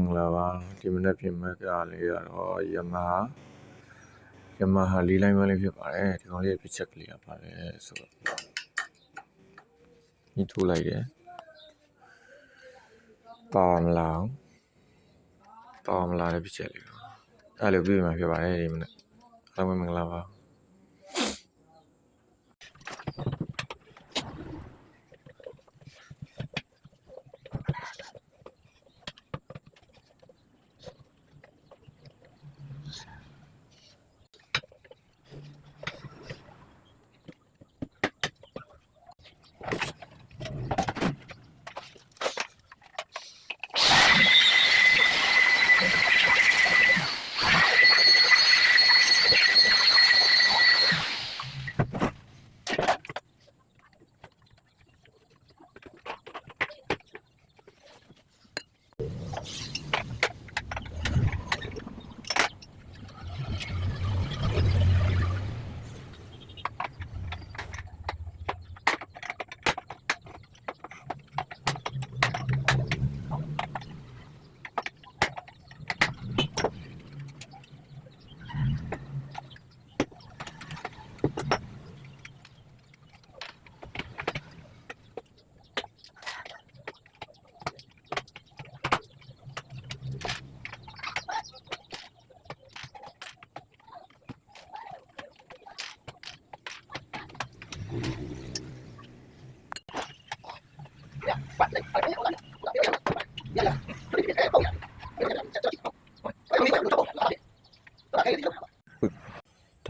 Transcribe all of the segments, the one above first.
မင်္ဂလာပါဒီမနေ့ပြင်မဲ့ကလေးကတော့ယမဟာယမဟာလေးလိုင်းမလေးဖြစ်ပါတယ်ဒီကောင်လေးရဲ့ပြစ်ချက်ကလေးကပါတယ်ဆိုတော့ဒီထိုးလိုက်တယ်ပါမလားပါမလားတဲ့ပြစ်ချက်လေးအဲ့လိုပြည့်မှာဖြစ်ပါတယ်ဒီမနေ့အားလုံးပဲမင်္ဂလာပါ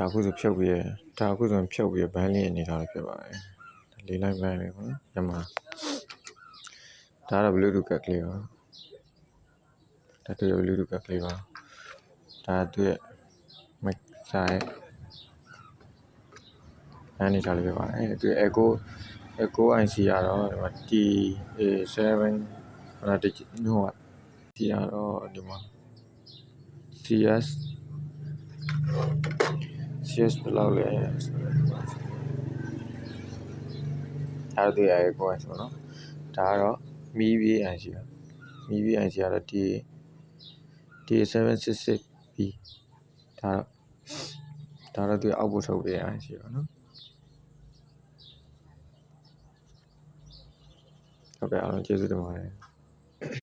ဒါအခုဆိုဖြုတ်ပြီးရဒါအခုဆိုဖြုတ်ပြီးဘန်းလေးအနေထားလေးဖြစ်ပါတယ်လေးလိုက်ဘန်းလေးပေါ့နော်ညမှာဒါတော့ bluetooth ကတ်ကလေးပါဒါတွေ့ရ bluetooth ကတ်ကလေးပါဒါတွေ့ရ mic ဆိုင်အနေထားလေးဖြစ်ပါတယ်တွေ့ echo echo IC ရတော့ဒီမှာ T7 ဟိုဒါဒီဟိုကဒီရတော့ဒီမှာ CS CS ဘယ်လောက်လဲအဲ့ဒီအဲ့ကိုဆိုတော့ဒါကတော့မီးပြေး IC ပါမီးပြေး IC ကတော့ D D766B ဒါတော့ဒါတော့သူအောက်ပို့ထုတ်ပေး IC ပါနော်ဟုတ်ကဲ့အားလုံးကျေးဇူးတင်ပါတယ်